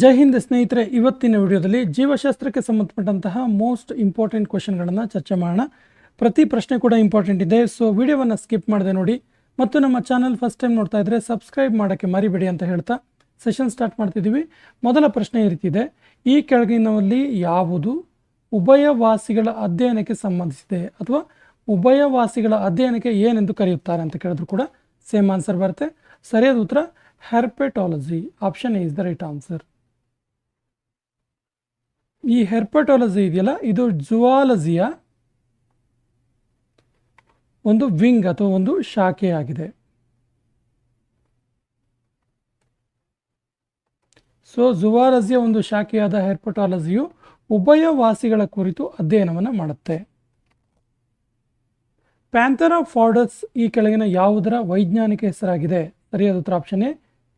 ಜೈ ಹಿಂದ್ ಸ್ನೇಹಿತರೆ, ಇವತ್ತಿನ ವಿಡಿಯೋದಲ್ಲಿ ಜೀವಶಾಸ್ತ್ರಕ್ಕೆ ಸಂಬಂಧಪಟ್ಟಂತಹ ಮೋಸ್ಟ್ ಇಂಪಾರ್ಟೆಂಟ್ ಕ್ವಶನ್ಗಳನ್ನು ಚರ್ಚೆ ಮಾಡೋಣ. ಪ್ರತಿ ಪ್ರಶ್ನೆ ಕೂಡ ಇಂಪಾರ್ಟೆಂಟ್ ಇದೆ ಸೊ ವಿಡಿಯೋವನ್ನು ಸ್ಕಿಪ್ ಮಾಡದೆ ನೋಡಿ. ಮತ್ತು ನಮ್ಮ ಚಾನಲ್ ಫಸ್ಟ್ ಟೈಮ್ ನೋಡ್ತಾ ಇದ್ರೆ ಸಬ್ಸ್ಕ್ರೈಬ್ ಮಾಡೋಕ್ಕೆ ಮರಿಬೇಡಿ ಅಂತ ಹೇಳ್ತಾ ಸೆಷನ್ ಸ್ಟಾರ್ಟ್ ಮಾಡ್ತಿದ್ದೀವಿ. ಮೊದಲ ಪ್ರಶ್ನೆ ಈ ಈ ಕೆಳಗಿನವಲ್ಲಿ ಯಾವುದು ಉಭಯವಾಸಿಗಳ ಅಧ್ಯಯನಕ್ಕೆ ಸಂಬಂಧಿಸಿದೆ ಅಥವಾ ಉಭಯವಾಸಿಗಳ ಅಧ್ಯಯನಕ್ಕೆ ಏನೆಂದು ಕರೆಯುತ್ತಾರೆ ಅಂತ ಕೇಳಿದ್ರು ಕೂಡ ಸೇಮ್ ಆನ್ಸರ್ ಬರುತ್ತೆ. ಸರಿಯಾದ ಉತ್ತರ herpetology option is the right answer ಈ ಹೆರ್ಪೆಟಾಲಜಿ ಇದೆಯಲ್ಲ? ಇದು ಜುವಾಲಜಿಯ ಒಂದು ವಿಂಗ್ ಅಥವಾ ಒಂದು ಶಾಖೆಯಾಗಿದೆ ಸೊ ಜುವಾಲಜಿಯ ಒಂದು ಶಾಖೆಯಾದ ಹೆರ್ಪಟಾಲಜಿಯು ಉಭಯವಾಸಿಗಳ ಕುರಿತು ಅಧ್ಯಯನವನ್ನು ಮಾಡುತ್ತೆ. ಪ್ಯಾಂಥರಾ ಫಾರ್ಡಸ್ ಈ ಕೆಳಗಿನ ಯಾವುದರ ವೈಜ್ಞಾನಿಕ ಹೆಸರಾಗಿದೆ? ಸರಿಯಾದ ಉತ್ತರ ಆಪ್ಷನ್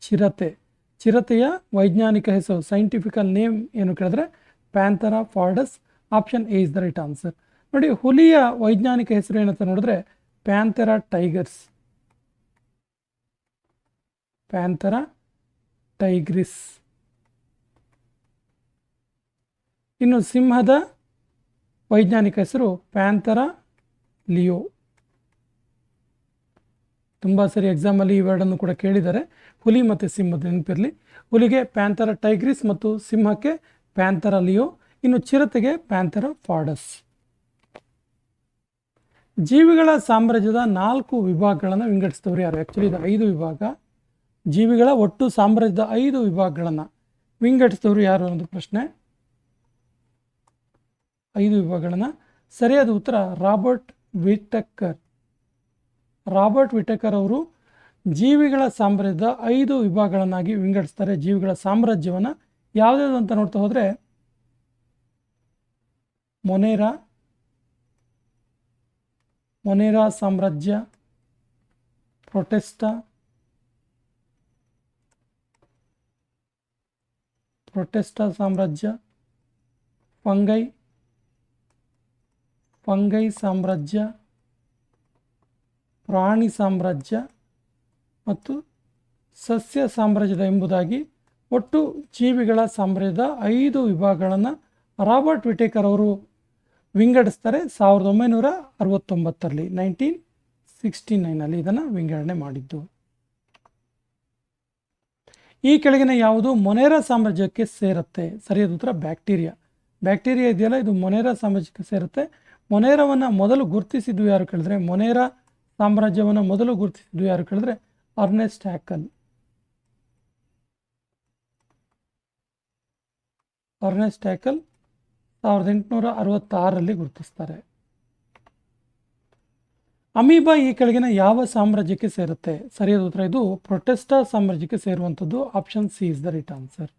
ಚಿರತೆ. ಚಿರತೆಯ ವೈಜ್ಞಾನಿಕ ಹೆಸರು ಸೈಂಟಿಫಿಕಲ್ ನೇಮ್ ಏನು ಕೇಳಿದ್ರೆ Panthera, pardus, option A is the right answer. ನೋಡಿ, ಹುಲಿಯ ವೈಜ್ಞಾನಿಕ ಹೆಸರು ಏನಂತ ನೋಡಿದ್ರೆ ಪ್ಯಾಂಥರಾ ಟೈಗರ್ಸ್. ಪ್ಯಾಂಥರಾ ಟೈಗ್ರಿಸ್. ಇನ್ನು ಸಿಂಹದ ವೈಜ್ಞಾನಿಕ ಹೆಸರು ಪ್ಯಾಂಥರಾ ಲಿಯೋ. ತುಂಬ ಸರಿ ಎಕ್ಸಾಮಲ್ಲಿ ಇವೆರಡನ್ನು ವರ್ಡನ್ನು ಕೂಡ ಕೇಳಿದ್ದಾರೆ. ಹುಲಿ ಮತ್ತು ಸಿಂಹದ ನೆನಪಿರಲಿ. ಹುಲಿಗೆ ಪ್ಯಾಂಥರ ಟೈಗ್ರಿಸ್ ಮತ್ತು ಸಿಂಹಕ್ಕೆ ಪ್ಯಾಂಥರ ಲಿಯೋ ಇನ್ನು ಚಿರತೆಗೆ ಪ್ಯಾಂಥರ ಫಾರ್ಡಸ್ ಜೀವಿಗಳ ಸಾಮ್ರಾಜ್ಯದ ನಾಲ್ಕು ವಿಭಾಗಗಳನ್ನು ವಿಂಗಡಿಸಿದವರು ಯಾರು? ಆ್ಯಕ್ಚುಲಿ ಇದು ಐದು ವಿಭಾಗ. ಜೀವಿಗಳ ಒಟ್ಟು ಸಾಮ್ರಾಜ್ಯದ ಐದು ವಿಭಾಗಗಳನ್ನು ವಿಂಗಡಿಸಿದವರು ಯಾರು ಅನ್ನೋದು ಪ್ರಶ್ನೆ. ಐದು ವಿಭಾಗಗಳನ್ನು. ಸರಿಯಾದ ಉತ್ತರ, ರಾಬರ್ಟ್ ವಿಟಕ್ಕರ್ ರಾಬರ್ಟ್ ವಿಟಕರ್ ಅವರು ಜೀವಿಗಳ ಸಾಮ್ರಾಜ್ಯದ ಐದು ವಿಭಾಗಗಳನ್ನಾಗಿ ವಿಂಗಡಿಸ್ತಾರೆ. ಜೀವಿಗಳ ಸಾಮ್ರಾಜ್ಯವನ್ನು ಯಾವುದ್ಯಾವುದು ಅಂತ ನೋಡ್ತಾ ಹೋದರೆ, ಮೊನೇರಾ ಮೊನೇರಾ ಸಾಮ್ರಾಜ್ಯ ಪ್ರೊಟೆಸ್ಟಾ ಪ್ರೊಟೆಸ್ಟಾ ಸಾಮ್ರಾಜ್ಯ, ಫಂಗೈ ಫಂಗೈ ಸಾಮ್ರಾಜ್ಯ, ಪ್ರಾಣಿ ಸಾಮ್ರಾಜ್ಯ ಮತ್ತು ಸಸ್ಯ ಸಾಮ್ರಾಜ್ಯದ ಎಂಬುದಾಗಿ ಒಟ್ಟು ಜೀವಿಗಳ ಸಾಮ್ರಾಜ್ಯದ ಐದು ವಿಭಾಗಗಳನ್ನು ರಾಬರ್ಟ್ ವಿಟೇಕರ್ ಅವರು ವಿಂಗಡಿಸ್ತಾರೆ. ಸಾವಿರದ ಒಂಬೈನೂರ ಅರವತ್ತೊಂಬತ್ತರಲ್ಲಿ, ನೈನ್ಟೀನ್ ಸಿಕ್ಸ್ಟಿ ನೈನಲ್ಲಿ ಇದನ್ನು ವಿಂಗಡಣೆ ಮಾಡಿದ್ದು. ಈ ಕೆಳಗಿನ ಯಾವುದು? ಮೊನೇರಾ ಸಾಮ್ರಾಜ್ಯಕ್ಕೆ ಸೇರುತ್ತೆ. ಸರಿಯಾದ ಉತ್ತರ, ಬ್ಯಾಕ್ಟೀರಿಯಾ. ಬ್ಯಾಕ್ಟೀರಿಯಾ ಇದೆಯಲ್ಲ, ಇದು ಮೊನೇರಾ ಸಾಮ್ರಾಜ್ಯಕ್ಕೆ ಸೇರುತ್ತೆ. ಮೊನೇರವನ್ನು ಮೊದಲು ಗುರುತಿಸಿದ್ದು ಯಾರು ಕೇಳಿದ್ರೆ, ಮೊನೇರಾ ಸಾಮ್ರಾಜ್ಯವನ್ನು ಮೊದಲು ಗುರುತಿಸಿದ್ದು ಯಾರು ಕೇಳಿದ್ರೆ, ಅರ್ನೆಸ್ಟ್ ಹ್ಯಾಕಲ್ ಅರ್ನೆಸ್ಟ್ ಟ್ಯಾಕಲ್ ಸಾವಿರದ ಎಂಟುನೂರ ಅರವತ್ತಾರರಲ್ಲಿ ಗುರುತಿಸ್ತಾರೆ. ಅಮೀಬಾ ಈ ಕೆಳಗಿನ ಯಾವ ಸಾಮ್ರಾಜ್ಯಕ್ಕೆ ಸೇರುತ್ತೆ? ಸರಿಯಾದ ಉತ್ತರ ಇದು ಪ್ರೊಟೆಸ್ಟಾ ಸಾಮ್ರಾಜ್ಯಕ್ಕೆ ಸೇರುವಂಥದ್ದು option C is the right answer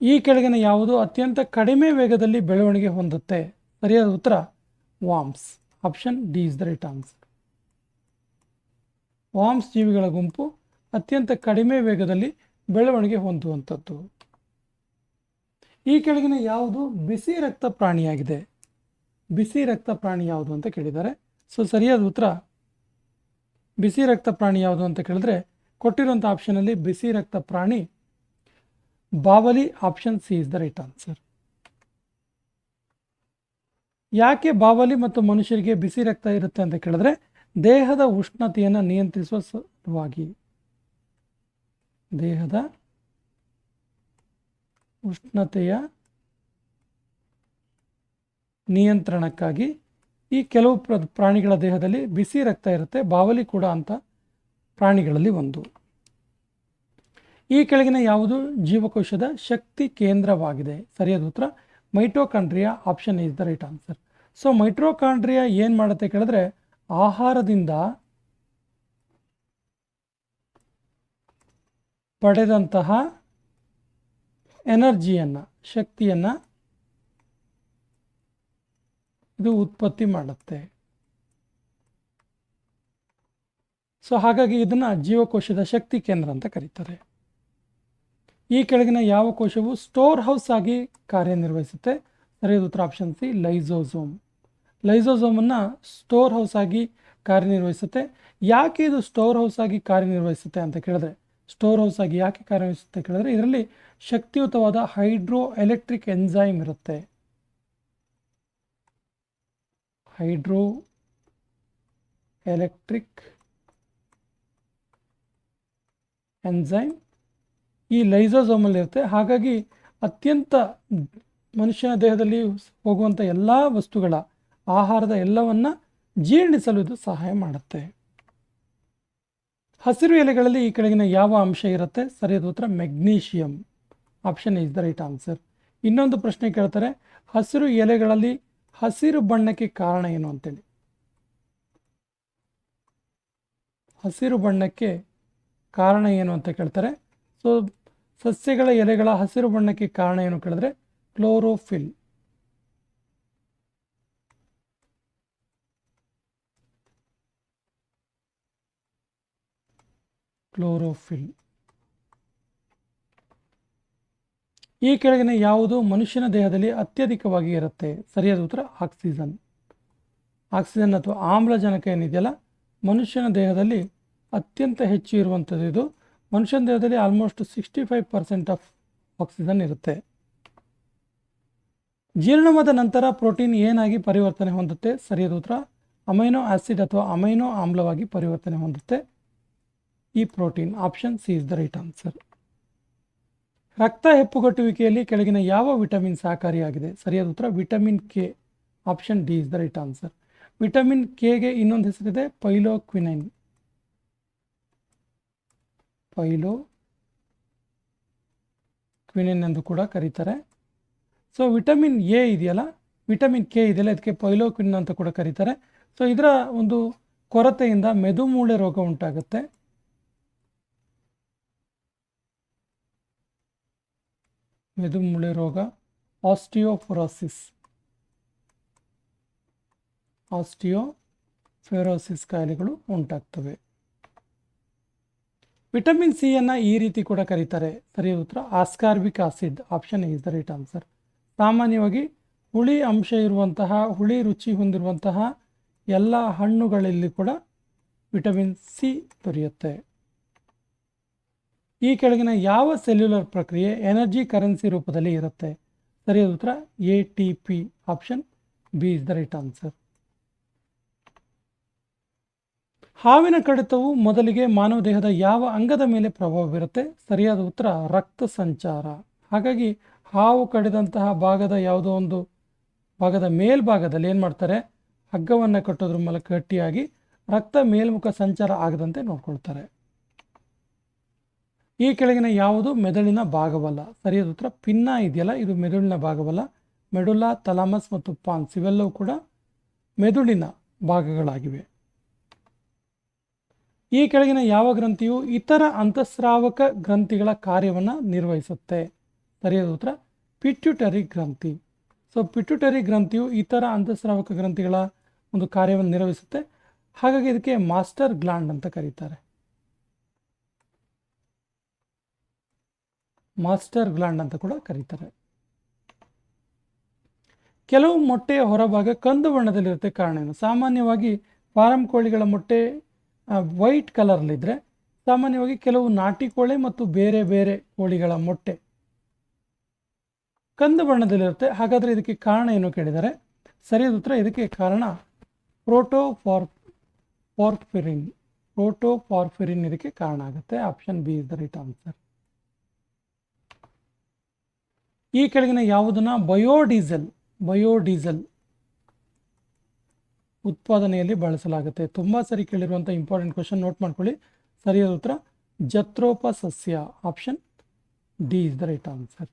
ಈ ಕೆಳಗಿನ ಯಾವುದು ಅತ್ಯಂತ ಕಡಿಮೆ ವೇಗದಲ್ಲಿ ಬೆಳವಣಿಗೆ ಹೊಂದುತ್ತೆ? ಸರಿಯಾದ ಉತ್ತರ worms. Option D is the right answer worms ಜೀವಿಗಳ ಗುಂಪು ಅತ್ಯಂತ ಕಡಿಮೆ ವೇಗದಲ್ಲಿ ಬೆಳವಣಿಗೆ ಹೊಂದುವಂಥದ್ದು. ಈ ಕೆಳಗಿನ ಯಾವುದು? ಬಿಸಿ ರಕ್ತ ಪ್ರಾಣಿಯಾಗಿದೆ. ಬಿಸಿ ರಕ್ತ ಪ್ರಾಣಿ ಯಾವುದು ಅಂತ ಕೇಳಿದ್ದಾರೆ. ಸೊ, ಸರಿಯಾದ ಉತ್ತರ? ಬಿಸಿ ರಕ್ತ ಪ್ರಾಣಿ ಯಾವುದು ಅಂತ ಕೇಳಿದ್ರೆ, ಕೊಟ್ಟಿರುವಂಥ ಆಪ್ಷನಲ್ಲಿ ಬಿಸಿ ರಕ್ತ ಪ್ರಾಣಿ, ಬಾವಲಿ option C is the right answer ಯಾಕೆ ಬಾವಲಿ ಮತ್ತು ಮನುಷ್ಯರಿಗೆ ಬಿಸಿ ರಕ್ತ ಇರುತ್ತೆ ಅಂತ ಕೇಳಿದ್ರೆ, ದೇಹದ ಉಷ್ಣತೆಯನ್ನು ನಿಯಂತ್ರಿಸುವ ಸಲುವಾಗಿ ದೇಹದ ಉಷ್ಣತೆಯ ನಿಯಂತ್ರಣಕ್ಕಾಗಿ ಈ ಕೆಲವು ಪ್ರ ಪ್ರಾಣಿಗಳ ದೇಹದಲ್ಲಿ ಬಿಸಿ ರಕ್ತ ಇರುತ್ತೆ, ಬಾವಲಿ ಕೂಡ ಅಂತ ಪ್ರಾಣಿಗಳಲ್ಲಿ ಒಂದು. ಈ ಕೆಳಗಿನ ಯಾವುದು ಜೀವಕೋಶದ ಶಕ್ತಿ ಕೇಂದ್ರವಾಗಿದೆ? ಸರಿಯಾದ ಉತ್ತರ, mitochondria option is the right answer so mitochondria ಏನು ಮಾಡುತ್ತೆ ಕೇಳಿದ್ರೆ, ಆಹಾರದಿಂದ ಪಡೆದಂತಹ ಎನರ್ಜಿಯನ್ನು, ಶಕ್ತಿಯನ್ನು ಇದು ಉತ್ಪತ್ತಿ ಮಾಡುತ್ತೆ. ಸೊ ಹಾಗಾಗಿ ಇದನ್ನು ಜೀವಕೋಶದ ಶಕ್ತಿ ಕೇಂದ್ರ ಅಂತ ಕರೀತಾರೆ. ಈ ಕೆಳಗಿನ ಯಾವ ಕೋಶವು ಸ್ಟೋರ್ ಹೌಸ್ ಆಗಿ ಕಾರ್ಯನಿರ್ವಹಿಸುತ್ತೆ? ಸರಿಯಾದ ಉತ್ತರ ಆಪ್ಷನ್ ಸಿ ಲೈಸೋಸೋಮ್. ಲೈಸೋಸೋಮನ್ನು ಸ್ಟೋರ್ ಹೌಸ್ ಆಗಿ ಕಾರ್ಯನಿರ್ವಹಿಸುತ್ತೆ. ಯಾಕೆ ಇದು ಸ್ಟೋರ್ ಹೌಸ್ ಆಗಿ ಕಾರ್ಯನಿರ್ವಹಿಸುತ್ತೆ ಅಂತ ಕೇಳಿದ್ರೆ ಸ್ಟೋರ್ ಹೌಸ್ ಆಗಿ ಯಾಕೆ ಕಾರ್ಯನಿರ್ವಹಿಸುತ್ತೆ ಕೇಳಿದ್ರೆ ಇದರಲ್ಲಿ ಶಕ್ತಿಯುತವಾದ ಹೈಡ್ರೋ ಎಲೆಕ್ಟ್ರಿಕ್ ಎನ್ಸೈಮ್ ಇರುತ್ತೆ. ಹೈಡ್ರೋ ಎಲೆಕ್ಟ್ರಿಕ್ ಎನ್ಸೈಮ್ ಈ ಲೈಸೋಸೋಮಲ್ಲಿ ಇರುತ್ತೆ. ಹಾಗಾಗಿ ಅತ್ಯಂತ ಮನುಷ್ಯನ ದೇಹದಲ್ಲಿ ಹೋಗುವಂಥ ಎಲ್ಲ ವಸ್ತುಗಳ ಆಹಾರದ ಎಲ್ಲವನ್ನು ಜೀರ್ಣಿಸಲು ಇದು ಸಹಾಯ ಮಾಡುತ್ತೆ. ಹಸಿರು ಎಲೆಗಳಲ್ಲಿ ಈ ಕೆಳಗಿನ ಯಾವ ಅಂಶ ಇರುತ್ತೆ? ಸರಿಯಾದ ಉತ್ತರ magnesium. Option is the right answer ಇನ್ನೊಂದು ಪ್ರಶ್ನೆ ಕೇಳ್ತಾರೆ, ಹಸಿರು ಎಲೆಗಳಲ್ಲಿ ಹಸಿರು ಬಣ್ಣಕ್ಕೆ ಕಾರಣ ಏನು ಅಂತೇಳಿ? ಹಸಿರು ಬಣ್ಣಕ್ಕೆ ಕಾರಣ ಏನು ಅಂತ ಕೇಳ್ತಾರೆ. ಸೊ ಸಸ್ಯಗಳ ಎಲೆಗಳ ಹಸಿರು ಬಣ್ಣಕ್ಕೆ ಕಾರಣ ಏನು ಕೇಳಿದ್ರೆ? ಕ್ಲೋರೋಫಿಲ್. ಕ್ಲೋರೋಫಿಲ್. ಈ ಕೆಳಗಿನ ಯಾವುದು ಮನುಷ್ಯನ ದೇಹದಲ್ಲಿ ಅತ್ಯಧಿಕವಾಗಿ ಇರುತ್ತೆ? ಸರಿಯಾದ ಉತ್ತರ, ಆಕ್ಸಿಜನ್. ಆಕ್ಸಿಜನ್ ಅಥವಾ ಆಮ್ಲಜನಕ ಏನಿದೆಯಲ್ಲ, ಮನುಷ್ಯನ ದೇಹದಲ್ಲಿ ಅತ್ಯಂತ ಹೆಚ್ಚು ಇರುವಂಥದ್ದು ಇದು. ಮನುಷ್ಯನ ದೇಹದಲ್ಲಿ almost sixty five percent of oxygen ಇರುತ್ತೆ. ಜೀರ್ಣವಾದ ನಂತರ ಪ್ರೋಟೀನ್ ಏನಾಗಿ ಪರಿವರ್ತನೆ ಹೊಂದುತ್ತೆ? ಸರಿಯಾದ ಉತ್ತರ, ಅಮೈನೋ ಆಸಿಡ್ ಅಥವಾ ಅಮೈನೋ ಆಮ್ಲವಾಗಿ ಪರಿವರ್ತನೆ ಹೊಂದುತ್ತೆ. ಈ protein option C is the right answer. ರಕ್ತ ಹೆಪ್ಪುಗಟ್ಟುವಿಕೆಯಲ್ಲಿ ಕೆಳಗಿನ ಯಾವ ವಿಟಮಿನ್ ಸಹಕಾರಿಯಾಗಿದೆ? ಸರಿಯಾದ ಉತ್ತರ, vitamin K. Option D is the right answer. Vitamin ಕೆಗೆ ಇನ್ನೊಂದು ಹೆಸರಿದೆ, ಪೈಲೋಕ್ವಿನೈನ್. ಪೈಲೋ ಕ್ವಿನಿನ್ ಎಂದು ಕೂಡ ಕರೀತಾರೆ. ಸೊ ವಿಟಮಿನ್ ಎ ಇದೆಯಲ್ಲ? ವಿಟಮಿನ್ ಕೆ ಇದೆಯಲ್ಲ, ಇದಕ್ಕೆ ಪೈಲೋಕ್ವಿನ್ ಅಂತ ಕೂಡ ಕರೀತಾರೆ. ಸೊ ಇದರ ಒಂದು ಕೊರತೆಯಿಂದ ಮೆದುಮೂಳೆ ರೋಗ ಉಂಟಾಗುತ್ತೆ. ಮೆದುಮೂಳೆ ರೋಗ ಆಸ್ಟಿಯೋಫೊರೋಸಿಸ್ ಆಸ್ಟಿಯೋಫೆರೋಸಿಸ್ ಕಾಯಿಲೆಗಳು ಉಂಟಾಗ್ತವೆ. ವಿಟಮಿನ್ ಸಿ ಅನ್ನು ಈ ರೀತಿ ಕೂಡ ಕರೀತಾರೆ. ಸರಿ ಉತ್ತರ? Ascorbic acid option is the right answer ಸಾಮಾನ್ಯವಾಗಿ ಹುಳಿ ಅಂಶ ಇರುವಂತಹ, ಹುಳಿ ರುಚಿ ಹೊಂದಿರುವಂತಹ ಎಲ್ಲ ಹಣ್ಣುಗಳಲ್ಲಿ ಕೂಡ ವಿಟಮಿನ್ ಸಿ ದೊರೆಯುತ್ತೆ. ಈ ಕೆಳಗಿನ ಯಾವ ಸೆಲ್ಯುಲರ್ ಪ್ರಕ್ರಿಯೆ ಎನರ್ಜಿ ಕರೆನ್ಸಿ ರೂಪದಲ್ಲಿ ಇರುತ್ತೆ? ಸರಿಯಾದ ಉತ್ತರ A T P option B is the right answer ಹಾವಿನ ಕಡಿತವು ಮೊದಲಿಗೆ ಮಾನವ ದೇಹದ ಯಾವ ಅಂಗದ ಮೇಲೆ ಪ್ರಭಾವ ಬೀರುತ್ತೆ? ಸರಿಯಾದ ಉತ್ತರ, ರಕ್ತ ಸಂಚಾರ. ಹಾಗಾಗಿ ಹಾವು ಕಡಿದಂತಹ ಭಾಗದ ಯಾವುದೋ ಒಂದು ಭಾಗದ ಮೇಲ್ಭಾಗದಲ್ಲಿ ಏನು ಮಾಡ್ತಾರೆ? ಹಗ್ಗವನ್ನು ಕಟ್ಟೋದ್ರ ಮೂಲಕ ಗಟ್ಟಿಯಾಗಿ ರಕ್ತ ಮೇಲ್ಮುಖ ಸಂಚಾರ ಆಗದಂತೆ ನೋಡ್ಕೊಳ್ತಾರೆ. ಈ ಕೆಳಗಿನ ಯಾವುದು ಮೆದುಳಿನ ಭಾಗವಲ್ಲ? ಸರಿಯಾದ ಉತ್ತರ, ಪಿನ್ನ ಇದೆಯಲ್ಲ, ಇದು ಮೆದುಳಿನ ಭಾಗವಲ್ಲ. ಮೆಡುಲಾ ತಲಾಮಸ್ ಮತ್ತು ಪಾನ್ಸ್, ಇವೆಲ್ಲವೂ ಕೂಡ ಮೆದುಳಿನ ಭಾಗಗಳಾಗಿವೆ. ಈ ಕೆಳಗಿನ ಯಾವ ಗ್ರಂಥಿಯು ಇತರ ಅಂತಸ್ರಾವಕ ಗ್ರಂಥಿಗಳ ಕಾರ್ಯವನ್ನು ನಿರ್ವಹಿಸುತ್ತೆ? ಸರಿಯಾದ ಉತ್ತರ ಪಿಟ್ಯುಟರಿ ಗ್ರಂಥಿ. ಸೊ ಪಿಟ್ಯುಟರಿ ಗ್ರಂಥಿಯು ಇತರ ಅಂತಸ್ರಾವಕ ಗ್ರಂಥಿಗಳ ಒಂದು ಕಾರ್ಯವನ್ನು ನಿರ್ವಹಿಸುತ್ತೆ. ಹಾಗಾಗಿ ಇದಕ್ಕೆ ಮಾಸ್ಟರ್ ಗ್ಲಾಂಡ್ ಅಂತ ಕರೀತಾರೆ. ಮಾಸ್ಟರ್ ಗ್ಲಾಂಡ್ ಅಂತ ಕೂಡ ಕರೀತಾರೆ. ಕೆಲವು ಮೊಟ್ಟೆಯ ಹೊರಭಾಗ ಕಂದು ಬಣ್ಣದಲ್ಲಿರುತ್ತೆ ಕಾರಣ ಏನು? ಸಾಮಾನ್ಯವಾಗಿ ಫಾರಂ ಕೋಳಿಗಳ ಮೊಟ್ಟೆ ವೈಟ್ ಕಲರ್ಲಿದ್ದರೆ ಸಾಮಾನ್ಯವಾಗಿ ಕೆಲವು ನಾಟಿ ಕೋಳಿ ಮತ್ತು ಬೇರೆ ಬೇರೆ ಕೋಳಿಗಳ ಮೊಟ್ಟೆ ಕಂದು ಬಣ್ಣದಲ್ಲಿರುತ್ತೆ. ಹಾಗಾದರೆ ಇದಕ್ಕೆ ಕಾರಣ ಏನು ಕೇಳಿದರೆ, ಸರಿಯಾದ ಉತ್ತರ ಇದಕ್ಕೆ ಕಾರಣ ಪ್ರೋಟೋಫಾರ್ ಫಾರ್ಫಿರಿನ್ ಪ್ರೋಟೋಫಾರ್ಫಿರಿನ್ ಇದಕ್ಕೆ ಕಾರಣ ಆಗುತ್ತೆ. Option B is the right answer. ಈ ಕೆಳಗಿನ ಯಾವುದನ್ನು ಬಯೋಡೀಸೆಲ್ ಬಯೋಡೀಸೆಲ್ ಉತ್ಪಾದನೆಯಲ್ಲಿ ಬಳಸಲಾಗುತ್ತೆ. ತುಂಬ ಸರಿ ಕೇಳಿರುವಂಥ ಇಂಪಾರ್ಟೆಂಟ್ ಕ್ವಶನ್ ನೋಟ್ ಮಾಡ್ಕೊಳ್ಳಿ. ಸರಿಯಾದ ಉತ್ತರ ಜತ್ರೋಪ ಸಸ್ಯ option D is the right answer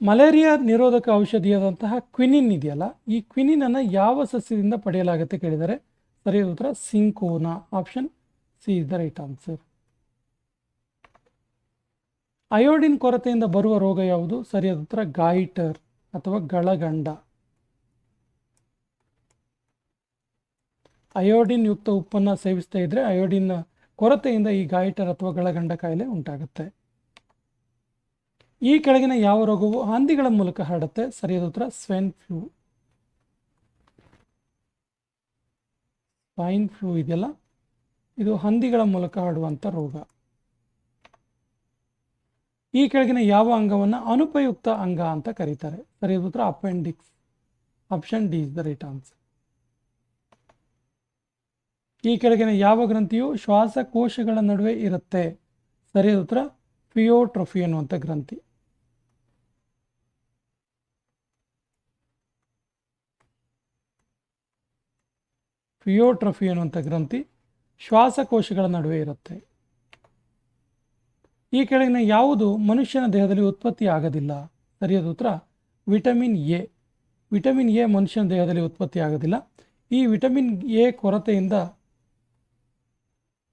malaria ನಿರೋಧಕ ಔಷಧಿಯಾದಂತಹ ಕ್ವಿನಿನ್ ಇದೆಯಲ್ಲ, ಈ ಕ್ವಿನಿನ್ ಅನ್ನು ಯಾವ ಸಸ್ಯದಿಂದ ಪಡೆಯಲಾಗುತ್ತೆ ಕೇಳಿದರೆ, ಸರಿಯಾದ ಉತ್ತರ, cinchona option C is the right answer iodine ಕೊರತೆಯಿಂದ ಬರುವ ರೋಗ ಯಾವುದು? ಸರಿಯಾದ ಉತ್ತರ, ಗಾಯಿಟರ್ ಅಥವಾ ಗಳಗಂಡ. ಅಯೋಡಿನ್ ಯುಕ್ತ ಉಪ್ಪನ್ನು ಸೇವಿಸ್ತಾ ಇದ್ದರೆ ಅಯೋಡಿನ್ ಕೊರತೆಯಿಂದ ಈ ಗಾಯಿಟರ್ ಅಥವಾ ಗಳಗಂಡ ಕಾಯಿಲೆ ಉಂಟಾಗುತ್ತೆ. ಈ ಕೆಳಗಿನ ಯಾವ ರೋಗವು ಹಂದಿಗಳ ಮೂಲಕ ಹರಡುತ್ತೆ? ಸರಿಯಾದ ಉತ್ತರ, ಸ್ವೆನ್ ಫ್ಲೂ. ಸ್ವೈನ್ ಫ್ಲೂ ಇದೆಯಲ್ಲ? ಇದು ಹಂದಿಗಳ ಮೂಲಕ ಹರಡುವಂಥ ರೋಗ. ಈ ಕೆಳಗಿನ ಯಾವ ಅಂಗವನ್ನು ಅನುಪಯುಕ್ತ ಅಂಗ ಅಂತ ಕರೀತಾರೆ. ಸರಿಯಾದ ಉತ್ತರ appendix. Option D is the right answer ಈ ಕೆಳಗಿನ ಯಾವ ಗ್ರಂಥಿಯು ಶ್ವಾಸಕೋಶಗಳ ನಡುವೆ ಇರುತ್ತೆ? ಸರಿಯಾದ ಉತ್ತರ ಫಿಯೋಟ್ರಫಿ ಅನ್ನುವಂಥ ಗ್ರಂಥಿ. ಫಿಯೋಟ್ರಫಿ ಅನ್ನುವಂಥ ಗ್ರಂಥಿ ಶ್ವಾಸಕೋಶಗಳ ನಡುವೆ ಇರುತ್ತೆ. ಈ ಕೆಳಗಿನ ಯಾವುದು ಮನುಷ್ಯನ ದೇಹದಲ್ಲಿ ಉತ್ಪತ್ತಿ ಆಗೋದಿಲ್ಲ? ಸರಿಯಾದ ಉತ್ತರ, ವಿಟಮಿನ್ ಎ. ವಿಟಮಿನ್ ಎ ಮನುಷ್ಯನ ದೇಹದಲ್ಲಿ ಉತ್ಪತ್ತಿ ಆಗೋದಿಲ್ಲ. ಈ ವಿಟಮಿನ್ ಎ ಕೊರತೆಯಿಂದ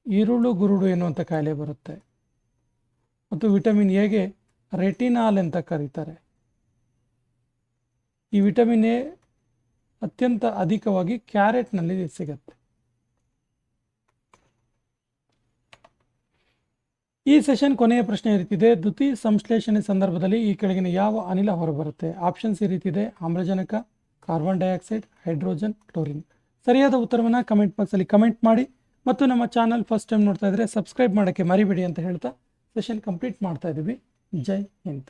ಈರುಳ್ಳು, ಗುರುಡು ಎನ್ನುವಂಥ ಕಾಯಿಲೆ ಬರುತ್ತೆ. ಮತ್ತು ವಿಟಮಿನ್ ಎಗೆ ರೆಟಿನಾಲ್ ಅಂತ ಕರೀತಾರೆ. ಈ ವಿಟಮಿನ್ ಎ ಅತ್ಯಂತ ಅಧಿಕವಾಗಿ ಕ್ಯಾರೆಟ್ನಲ್ಲಿ ಸಿಗುತ್ತೆ. ಈ ಸೆಷನ್ ಕೊನೆಯ ಪ್ರಶ್ನೆ ಇರುತ್ತಿದೆ ದ್ಯುತಿ ಸಂಶ್ಲೇಷಣೆ ಸಂದರ್ಭದಲ್ಲಿ ಈ ಕೆಳಗಿನ ಯಾವ ಅನಿಲ ಹೊರಬರುತ್ತೆ? ಆಪ್ಷನ್ಸ್ ಈ ರೀತಿದೆ ಆಮ್ಲಜನಕ, ಕಾರ್ಬನ್ ಡೈಆಕ್ಸೈಡ್, ಹೈಡ್ರೋಜನ್, ಕ್ಲೋರಿನ್. ಸರಿಯಾದ ಉತ್ತರವನ್ನು ಕಮೆಂಟ್ ಬಾಕ್ಸಲ್ಲಿ ಕಮೆಂಟ್ ಮಾಡಿ ಮತ್ತು ನಮ್ಮ ಚಾನಲ್ ಫಸ್ಟ್ ಟೈಮ್ ನೋಡ್ತಾ ಇದ್ರೆ ಸಬ್ಸ್ಕ್ರೈಬ್ ಮಾಡೋಕ್ಕೆ ಮರಿಬೇಡಿ ಅಂತ ಹೇಳ್ತಾ ಸೆಷನ್ ಕಂಪ್ಲೀಟ್ ಮಾಡ್ತಾ ಇದ್ದೀವಿ. ಜೈ ಹಿಂದ್.